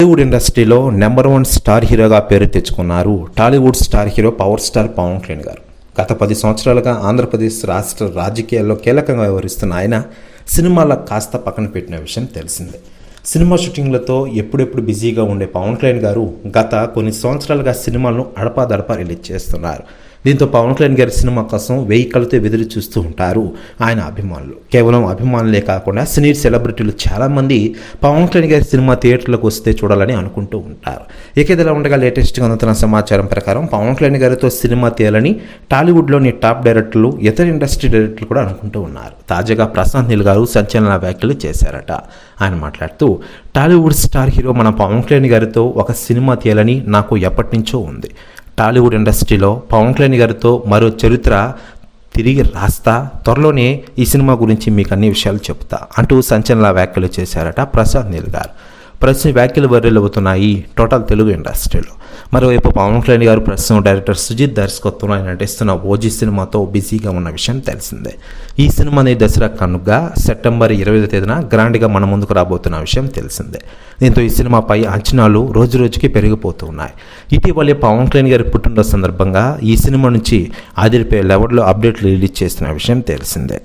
టాలీవుడ్ ఇండస్ట్రీలో number one star హీరోగా పేరు తెచ్చుకున్నారు Tollywood star hero power star Pawan Kalyan గారు. గత పది సంవత్సరాలుగా ఆంధ్రప్రదేశ్ రాష్ట్ర రాజకీయాల్లో కీలకంగా వ్యవహరిస్తున్న ఆయన సినిమాల కాస్త పక్కన పెట్టిన విషయం తెలిసిందే. సినిమా షూటింగ్లతో ఎప్పుడెప్పుడు బిజీగా ఉండే పవన్ కళ్యాణ్ గారు గత కొన్ని సంవత్సరాలుగా సినిమాలను అడపాదడపా రిలీజ్ చేస్తున్నారు. దీంతో పవన్ కళ్యాణ్ గారి సినిమా కోసం వెయ్యి కళ్ళతో ఎదురు చూస్తూ ఉంటారు ఆయన అభిమానులు. కేవలం అభిమానులే కాకుండా సినీ సెలబ్రిటీలు చాలామంది పవన్ కళ్యాణ్ గారి సినిమా థియేటర్లకు వస్తే చూడాలని అనుకుంటూ ఉంటారు. ఇక ఇదిలా ఉండగా లేటెస్ట్గా అందుతున్న సమాచారం ప్రకారం పవన్ కళ్యాణ్ గారితో సినిమా తీయాలని టాలీవుడ్లోని టాప్ డైరెక్టర్లు ఇతర ఇండస్ట్రీ డైరెక్టర్లు కూడా అనుకుంటూ ఉన్నారు. తాజాగా ప్రశాంత్ నీల్ గారు సంచలన వ్యాఖ్యలు చేశారట. ఆయన మాట్లాడుతూ టాలీవుడ్ స్టార్ హీరో మన పవన్ కళ్యాణ్ గారితో ఒక సినిమా తీయాలని నాకు ఎప్పటి నుంచో ఉంది. టాలీవుడ్ ఇండస్ట్రీలో పవన్ కళ్యాణ్ గారితో మరో చరిత్ర తిరిగి రాస్తా త్వరలోనే ఈ సినిమా గురించి మీకు అన్ని విషయాలు చెప్తా అంటూ సంచలన వ్యాఖ్యలు చేశారట ప్రసాద్ నీల్ గారు. ప్రస్తుత వ్యాఖ్యలు వైరల్ అవుతున్నాయి టోటల్ తెలుగు ఇండస్ట్రీలో. మరోవైపు పవన్ కళ్యాణ్ గారు ప్రస్తుతం డైరెక్టర్ సుజిత్ దర్శకత్వంలో ఆయన నటిస్తున్న ఓజీ సినిమాతో బిజీగా ఉన్న విషయం తెలిసిందే. ఈ సినిమాని దసరా కనుక సెప్టెంబర్ ఇరవై తేదీన గ్రాండ్గా మన ముందుకు రాబోతున్న విషయం తెలిసిందే. దీంతో ఈ సినిమాపై అంచనాలు రోజు రోజుకి పెరిగిపోతూ ఉన్నాయి ఇటీవలే పవన్ కళ్యాణ్ గారి పుట్టినరోజు సందర్భంగా ఈ సినిమా నుంచి ఆదిరిపోయే లెవెల్లో అప్డేట్లు రిలీజ్ చేస్తున్న విషయం తెలిసిందే.